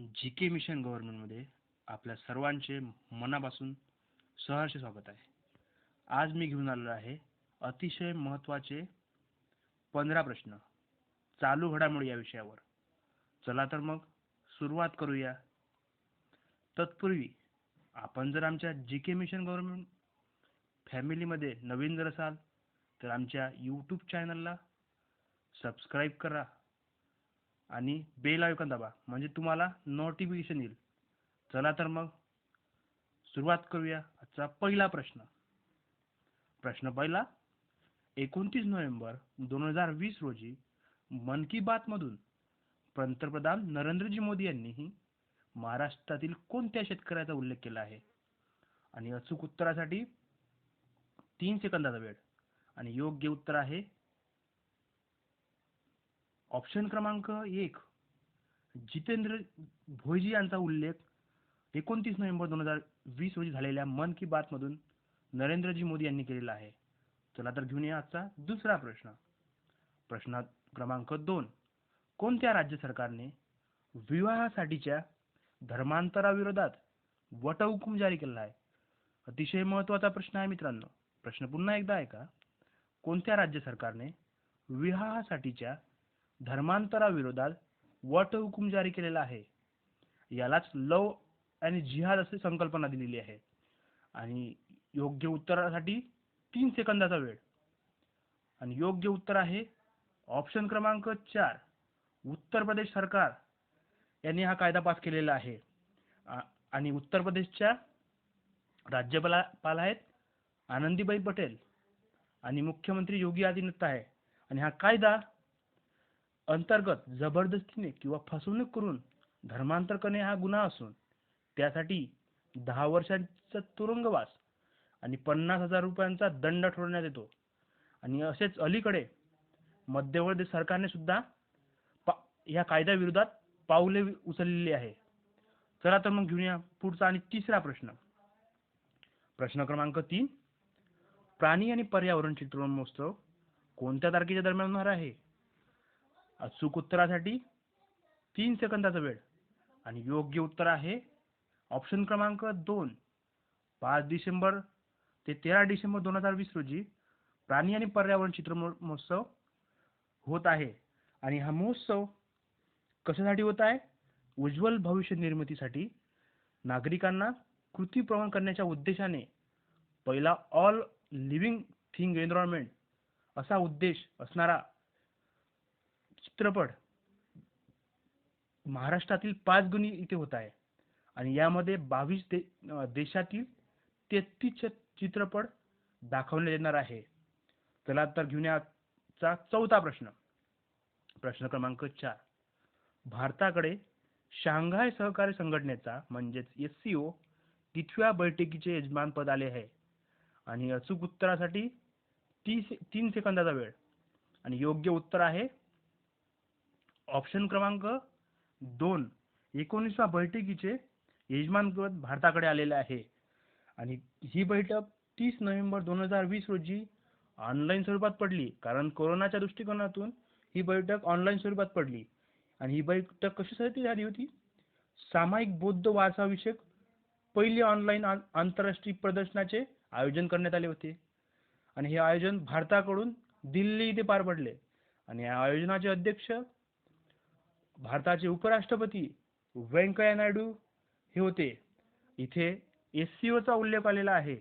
जी के mission गव्हर्नमेंटमध्ये आपल्या सर्वांचे मनापासून सहर्ष स्वागत आहे. आज मी घेऊन आलेलो आहे अतिशय महत्त्वाचे पंधरा प्रश्न चालू घडामोडी या विषयावर. चला तर मग सुरुवात करूया. तत्पूर्वी आपण जर आमच्या जी के मिशन गव्हर्नमेंट फॅमिलीमध्ये नवीन जर असाल तर आमच्या यूट्यूब चॅनलला सबस्क्राईब करा. आणि बेल आयकॉन दाबा. म्हणजे तुम्हाला नोटिफिकेशन येईल. चला तर मग सुरुवात करूया आजचा पहिला प्रश्न. प्रश्न पहिला एकोणतीस नोव्हेंबर दोन हजार वीस रोजी मन की बात मधून पंतप्रधान नरेंद्रजी मोदी यांनीही महाराष्ट्रातील कोणत्या शेतकऱ्याचा उल्लेख केला आहे? आणि अचूक उत्तरासाठी तीन सेकंदाचा वेळ. आणि योग्य उत्तर आहे ऑप्शन क्रमांक एक जितेंद्र भोईजी यांचा उल्लेख एकोणतीस नोव्हेंबर दोन हजार वीस रोजी झालेल्या मन की बात मधून नरेंद्रजी मोदी यांनी केलेला आहे. चला तर घेऊन या आजचा दुसरा प्रश्न. प्रश्न क्रमांक दोन कोणत्या राज्य सरकारने विवाहासाठीच्या धर्मांतराविरोधात वटहुकूम जारी केला आहे? अतिशय महत्त्वाचा प्रश्न आहे मित्रांनो. प्रश्न पुन्हा एकदा आहे का कोणत्या राज्य सरकारने विवाहासाठीच्या धर्मांतराविरोधात वटहुकूम जारी केलेला आहे. यालाच लव आणि जिहाद अशी संकल्पना दिलेली आहे. आणि योग्य उत्तरासाठी तीन सेकंदाचा वेळ. आणि योग्य उत्तर आहे ऑप्शन क्रमांक चार उत्तर प्रदेश सरकार. यांनी हा कायदा पास केलेला आहे. आ- आणि उत्तर प्रदेशच्या राज्यपाल आहेत आनंदीबाई पटेल आणि मुख्यमंत्री योगी आदित्यनाथ आहे. आणि हा कायदा अंतर्गत जबरदस्तीने किंवा फसवणूक करून धर्मांतर करणे हा गुन्हा असून त्यासाठी दहा वर्षांचा तुरुंगवास आणि पन्नास हजार रुपयांचा दंड ठरवण्यात येतो. आणि असेच अलीकडे मध्यवर्ती सरकारने सुद्धा पा या कायद्याविरोधात पाऊले उचललेली आहे. चला तर मग घेऊया पुढचा आणि तिसरा प्रश्न. प्रश्न क्रमांक तीन. प्राणी आणि पर्यावरण चित्रण महोत्सव कोणत्या तारखेच्या दरम्यान होणार आहे? अचूक उत्तरासाठी तीन सेकंदाचा वेळ. आणि योग्य उत्तर आहे ऑप्शन क्रमांक दोन. पाच डिसेंबर ते तेरा डिसेंबर दोन हजार वीस रोजी प्राणी आणि पर्यावरण चित्र महोत्सव होत आहे. आणि हा महोत्सव कशासाठी होत आहे? उज्ज्वल भविष्य निर्मितीसाठी नागरिकांना कृती प्रवण करण्याच्या उद्देशाने पहिला ऑल लिव्हिंग थिंग एन्व्हायरमेंट असा उद्देश असणारा चित्रपट. महाराष्ट्रातील पाच गुणी इथे होत आहे. आणि यामध्ये बावीस दे देशातील तेहतीस चित्रपट दाखवण्यात येणार आहे. चला तर घेण्याचा चौथा प्रश्न. प्रश्न क्रमांक चार. भारताकडे शांघाय सहकार्य संघटनेचा म्हणजेच एस सी ओ तिथव्या बैठकीचे यजमानपद आले आहे. आणि अचूक उत्तरासाठी तीस तीन सेकंदाचा वेळ. आणि योग्य उत्तर आहे ऑप्शन क्रमांक दोन एकोणीसव्या बैठकीचे यजमानपद भारताकडे आलेले आहे. आणि ही बैठक तीस नोव्हेंबर दोन हजार वीस रोजी ऑनलाईन स्वरूपात पडली. कारण कोरोनाच्या दृष्टिकोनातून ही बैठक ऑनलाईन स्वरूपात पडली. आणि ही बैठक कशासाठी झाली होती? सामायिक बौद्ध वारसाविषयक पहिली ऑनलाईन आंतरराष्ट्रीय प्रदर्शनाचे आयोजन करण्यात आले होते. आणि हे आयोजन भारताकडून दिल्ली इथे पार पडले. आणि या आयोजनाचे अध्यक्ष भारताचे उपराष्ट्रपती व्यंकय्या नायडू हे होते. इथे एस सी ओचा उल्लेख आलेला आहे.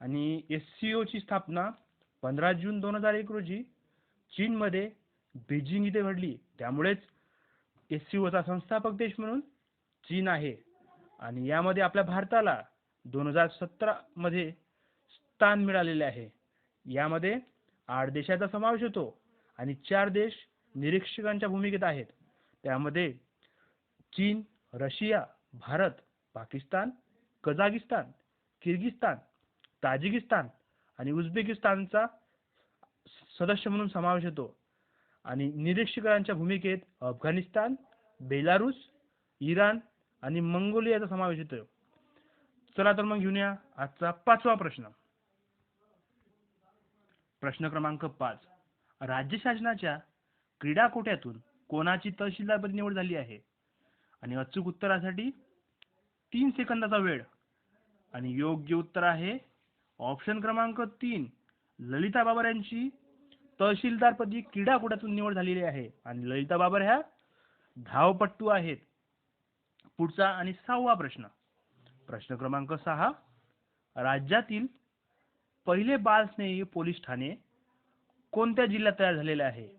आणि एस सी ओची स्थापना पंधरा जून दोन हजार एक रोजी चीनमध्ये बीजिंग इथे घडली. त्यामुळेच एस सी ओचा संस्थापक देश म्हणून चीन आहे. आणि यामध्ये आपल्या भारताला दोन हजार सतरामध्ये स्थान मिळालेले आहे. यामध्ये आठ देशाचा समावेश होतो. आणि चार देश निरीक्षकांच्या भूमिकेत आहेत. त्यामध्ये चीन Russia Bharat Pakistan Kazakhstan Kyrgyzstan Tajikistan आणि उझबेकिस्तानचा सदस्य म्हणून समावेश होतो. आणि निरीक्षकांच्या भूमिकेत अफगाणिस्तान बेलारुस इराण आणि मंगोलियाचा समावेश होतो चला तर मग घेऊन या आजचा पाचवा प्रश्न. प्रश्न क्रमांक पाच. राज्य शासनाच्या क्रीडा कोट्यातून कोणाची तहसीलदारपदी निवड झाली आहे? आणि अचूक उत्तरासाठी तीन सेकंदाचा वेळ. आणि योग्य उत्तर आहे ऑप्शन क्रमांक तीन ललिता बाबर यांची तहसीलदारपदी क्रीडाकूटातून निवड झालेली आहे. आणि ललिता बाबर ह्या धावपट्टू आहेत. पुढचा आणि सहावा प्रश्न. प्रश्न क्रमांक सहा राज्यातील पहिले बालस्नेही पोलीस ठाणे कोणत्या जिल्ह्यात तयार झालेले आहे?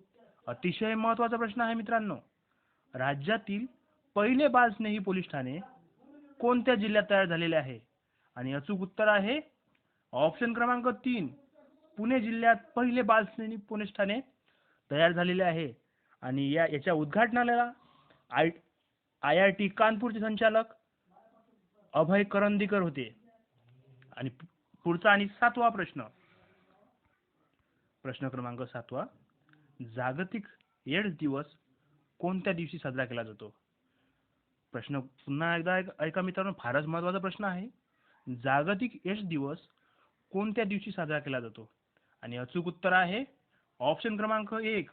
अतिशय महत्त्वाचा प्रश्न आहे मित्रांनो. राज्यातील पहिले बालस्नेही पोलीस ठाणे कोणत्या जिल्ह्यात तयार झालेले आहे? आणि अचूक उत्तर आहे ऑप्शन क्रमांक तीन पुणे जिल्ह्यात पहिले बालस्नेही पोलीस ठाणे तयार झालेले आहे. आणि या याच्या उद्घाटनाला आय आय आय टी कानपूरचे संचालक अभय करंदीकर होते. आणि पुढचा आणि सातवा प्रश्न. प्रश्न क्रमांक सातवा. जागतिक एड्स दिवस कोणत्या दिवशी साजरा केला जातो? प्रश्न पुन्हा एकदा ऐका मित्रांनो फारच महत्त्वाचा प्रश्न आहे. जागतिक एड्स दिवस कोणत्या दिवशी साजरा केला जातो? आणि अचूक उत्तर आहे ऑप्शन क्रमांक एक.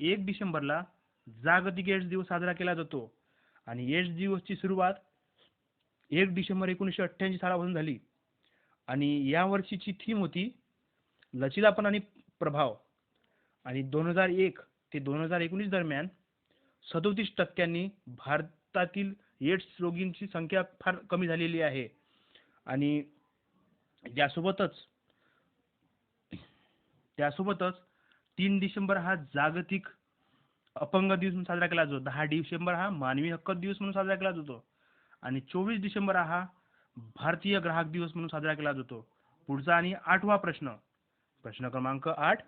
एक डिसेंबरला जागतिक एड्स दिवस साजरा केला जातो. आणि एड्स दिवसची सुरुवात एक डिसेंबर एकोणीसशे अठ्ठ्याऐंशी सालापासून झाली. आणि या वर्षीची थीम होती लचीलापण आणि प्रभाव. आणि दोन हजार एक ते दोन हजार एकोणीस दरम्यान सदोतीस टक्क्यांनी भारतातील एड्स रोगींची संख्या फार कमी झालेली आहे. आणि यासोबतच त्यासोबतच तीन डिसेंबर हा जागतिक अपंग दिवस म्हणून साजरा केला जातो. दहा डिसेंबर हा मानवी हक्क दिवस म्हणून साजरा केला जातो. आणि चोवीस डिसेंबर हा भारतीय ग्राहक दिवस म्हणून साजरा केला जातो. पुढचा आणि आठवा प्रश्न. प्रश्न क्रमांक आठ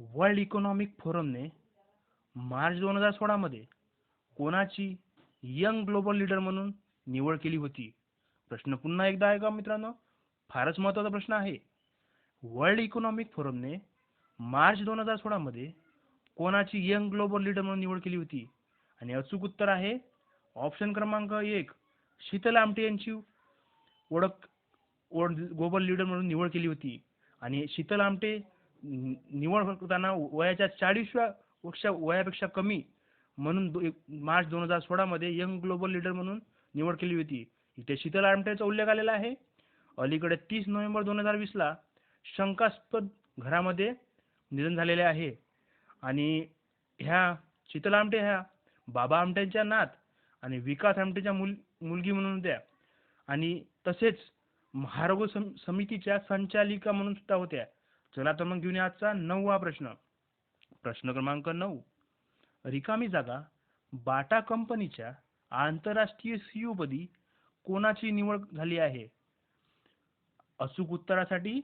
वर्ल्ड इकॉनॉमिक फोरमने मार्च दोन हजार सोळामध्ये कोणाची यंग ग्लोबल लीडर म्हणून निवड केली होती? प्रश्न पुन्हा एकदा ऐका मित्रांनो? फारच महत्त्वाचा प्रश्न आहे. वर्ल्ड इकॉनॉमिक फोरमने मार्च दोन हजार सोळामध्ये कोणाची यंग ग्लोबल लीडर म्हणून निवड केली होती? आणि अचूक उत्तर आहे ऑप्शन क्रमांक एक शीतल आमटे यांची ओळख ग्लोबल लीडर म्हणून निवड केली होती. आणि शीतल आमटे निवड होताना वयाच्या चाळीसव्या वर्ष वयापेक्षा कमी म्हणून एक- मार्च दोन हजार सोळामध्ये यंग ग्लोबल लीडर म्हणून निवड केली होती. इथे शीतल आमटेचा उल्लेख आलेला आहे. अलीकडे तीस नोव्हेंबर दोन हजार वीसला शंकास्पद घरामध्ये निधन झालेले आहे. आणि ह्या शीतल आमटे ह्या बाबा आमटेंच्या नात आणि विकास आमटेच्या मुल मुलगी म्हणून होत्या. आणि तसेच महारोग सम- समितीच्या संचालिका म्हणून सुद्धा होत्या. चला तर मग घेऊन या आजचा नववा प्रश्न. प्रश्न क्रमांक नऊ. रिकामी जागा बाटा कंपनीच्या आंतरराष्ट्रीय सीईओ पदी कोणाची निवड झाली आहे? अचूक उत्तरासाठी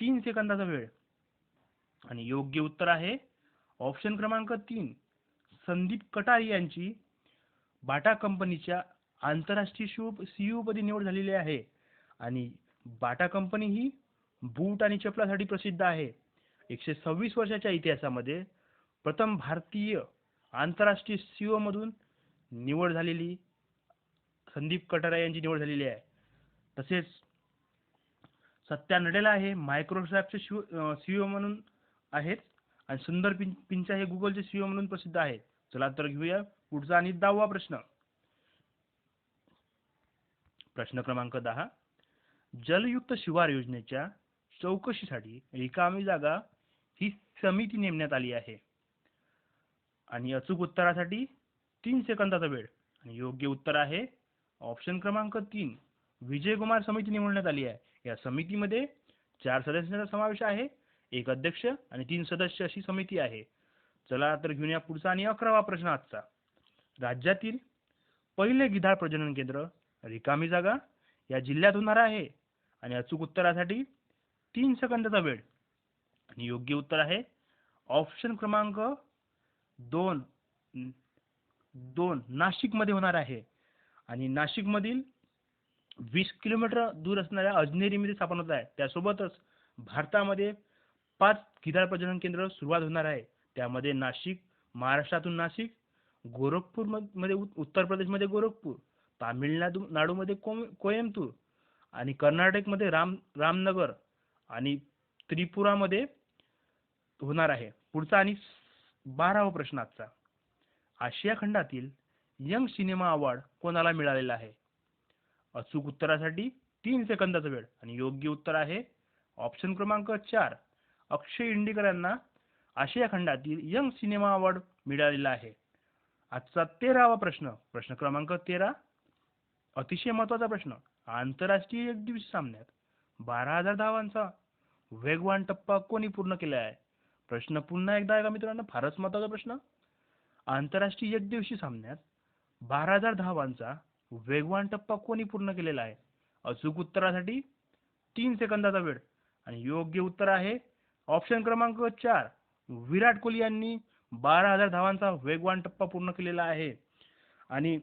तीन सेकंदाचा वेळ. आणि योग्य उत्तर आहे ऑप्शन क्रमांक तीन. संदीप कटारी यांची बाटा कंपनीच्या आंतरराष्ट्रीय सीईओ पदी निवड झालेली आहे. आणि बाटा कंपनी ही बूट आणि चपलासाठी प्रसिद्ध आहे. एकशे सव्वीस वर्षाच्या इतिहासामध्ये प्रथम भारतीय आंतरराष्ट्रीय सीईओ मधून निवड झालेली संदीप कटारा यांची निवड झालेली आहे. तसेच सत्या नडेला हे मायक्रोसॉफ्टचे शिव सीईओ म्हणून आहेत आणि सुंदर पिं पिंचा हे गुगलचे सीईओ म्हणून प्रसिद्ध आहेत. चला तर घेऊया पुढचा आणि दहावा प्रश्न. प्रश्न क्रमांक दहा. जलयुक्त शिवार योजनेच्या चौकशीसाठी रिकामी जागा ही समिती नेमण्यात आली आहे. आणि अचूक उत्तरासाठी तीन सेकंदाचा वेळ आणि योग्य उत्तर आहे. ऑप्शन क्रमांक तीन विजयकुमार समिती निवडण्यात आली आहे. या समितीमध्ये चार सदस्यांचा समावेश आहे. एक अध्यक्ष आणि तीन सदस्य अशी समिती आहे. चला तर घेऊन या पुढचा आणि अकरावा प्रश्न आजचा. राज्यातील पहिले गिधाड प्रजनन केंद्र रिकामी जागा या जिल्ह्यात होणार आहे. आणि अचूक उत्तरासाठी तीन सेकंदाचा वेळ. आणि योग्य उत्तर आहे. ऑप्शन क्रमांक दोन दोन नाशिकमध्ये होणार आहे. आणि नाशिकमधील वीस किलोमीटर दूर असणाऱ्या अजनेरीमध्ये स्थापन होत आहे. त्यासोबतच भारतामध्ये पाच गिधाड प्रजनन केंद्र सुरुवात होणार आहे. त्यामध्ये नाशिक महाराष्ट्रातून नाशिक गोरखपूरमध्ये उत- उत्तर प्रदेशमध्ये गोरखपूर तामिळनाडू नाडूमध्ये कोम आणि कर्नाटकमध्ये राम रामनगर आणि त्रिपुरामध्ये होणार आहे. पुढचा आणि बारावा प्रश्न आजचा. आशिया खंडातील यंग सिनेमा अवॉर्ड कोणाला मिळालेला आहे? अचूक उत्तरासाठी तीन सेकंदाचा वेळ आणि योग्य उत्तर आहे ऑप्शन क्रमांक चार. अक्षय इंडिकर यांना आशिया खंडातील यंग सिनेमा अवॉर्ड मिळालेला आहे. आजचा तेरावा प्रश्न प्रश्न क्रमांक तेरा. अतिशय महत्त्वाचा प्रश्न आंतरराष्ट्रीय दिवशी सामन्यात बारा हजार धावांचा. वेगवान टप्पा कोणी पूर्ण केला आहे प्रश्न पुन्हा एकदा आहे का मित्रांनो फारच महत्त्वाचा प्रश्न. आंतरराष्ट्रीय एकदिवसीय सामन्यात बारा हजार धावांचा वेगवान टप्पा कोणी पूर्ण केलेला आहे? अचूक उत्तरासाठी तीन सेकंदाचा वेळ. आणि योग्य उत्तर आहे ऑप्शन क्रमांक चार. विराट कोहली यांनी बारा हजार धावांचा वेगवान टप्पा पूर्ण केलेला आहे. आणि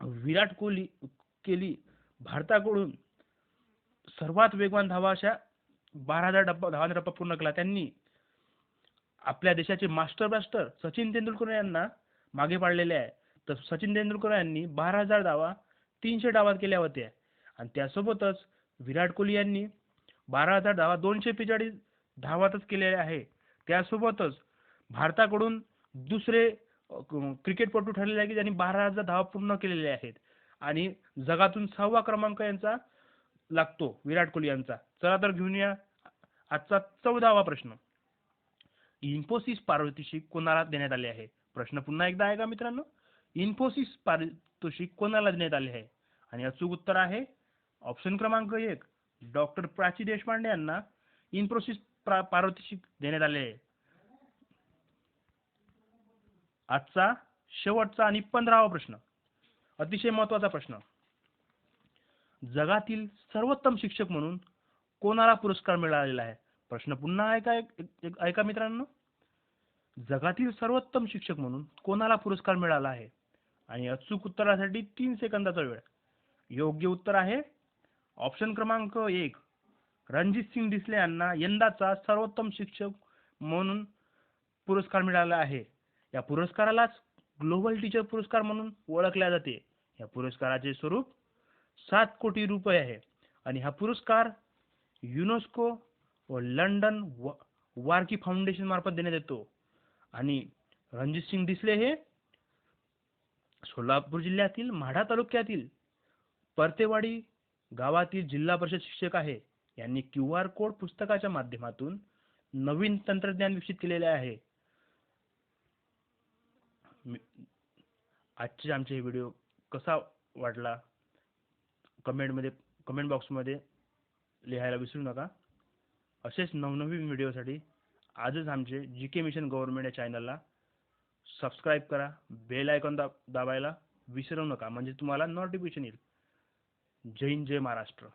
विराट कोहली केली भारताकडून सर्वात वेगवान धावा अशा बारा हजार डब्बा धावांचा डब्बा पूर्ण केला. त्यांनी आपल्या देशाचे मास्टर ब्लास्टर सचिन तेंडुलकर यांना मागे पाडलेले आहे. तर सचिन तेंडुलकर यांनी बारा हजार धावा तीनशे डावात केल्या होत्या. आणि त्यासोबतच विराट कोहली यांनी बारा हजार धावा दोनशे बेचाळीस धावातच केलेल्या आहे. त्यासोबतच भारताकडून दुसरे क्रिकेटपटू ठरलेले आहे की ज्यांनी बारा हजार धावा पूर्ण केलेल्या आहेत. आणि जगातून सहावा क्रमांक यांचा लागतो विराट कोहली यांचा. चला तर घेऊन या आजचा चौदावा प्रश्न. इन्फोसिस पारितोषिक कोणाला देण्यात आले आहे? प्रश्न पुन्हा एकदा आहे का मित्रांनो? इन्फोसिस पारितोषिक कोणाला देण्यात आले आहे? आणि अचूक उत्तर आहे ऑप्शन क्रमांक एक डॉक्टर प्राची देशपांडे यांना इन्फोसिस पारितोषिक देण्यात आले आहे. आजचा शेवटचा आणि पंधरावा प्रश्न. अतिशय महत्त्वाचा प्रश्न. जगातील सर्वोत्तम शिक्षक म्हणून कोणाला पुरस्कार मिळालेला आहे? प्रश्न पुन्हा ऐका एक- ऐका मित्रांनो. जगातील सर्वोत्तम शिक्षक म्हणून कोणाला पुरस्कार मिळाला आहे? आणि अचूक उत्तरासाठी तीन सेकंदाचा वेळ. योग्य उत्तर आहे ऑप्शन क्रमांक एक. रणजित सिंग डिसले यांना यंदाचा सर्वोत्तम शिक्षक म्हणून पुरस्कार मिळाला आहे. या पुरस्कारालाच ग्लोबल टीचर पुरस्कार म्हणून ओळखल्या जाते. या पुरस्काराचे स्वरूप सात कोटी रुपये आहे. आणि हा पुरस्कार युनेस्को व लंडन व वारकी फाउंडेशन मार्फत देण्यात येतो. आणि रणजित सिंग डिसले हे सोलापूर जिल्ह्यातील माढा तालुक्यातील परतेवाडी गावातील जिल्हा परिषद शिक्षक आहे. यांनी क्यू आर कोड पुस्तकाच्या माध्यमातून नवीन तंत्रज्ञान विकसित केलेले आहे. आजचे आमचे हे व्हिडिओ कसा वाटला? कमेंटमध्ये कमेंट बॉक्समध्ये लिहायला विसरू नका. असेच नवनवीन व्हिडिओसाठी आजच आमचे जी के मिशन गव्हर्नमेंट या चॅनलला सबस्क्राईब करा. बेल आयकॉन दाब दाबायला विसरू नका. म्हणजे तुम्हाला नोटिफिकेशन येईल. जय हिंद जय महाराष्ट्र.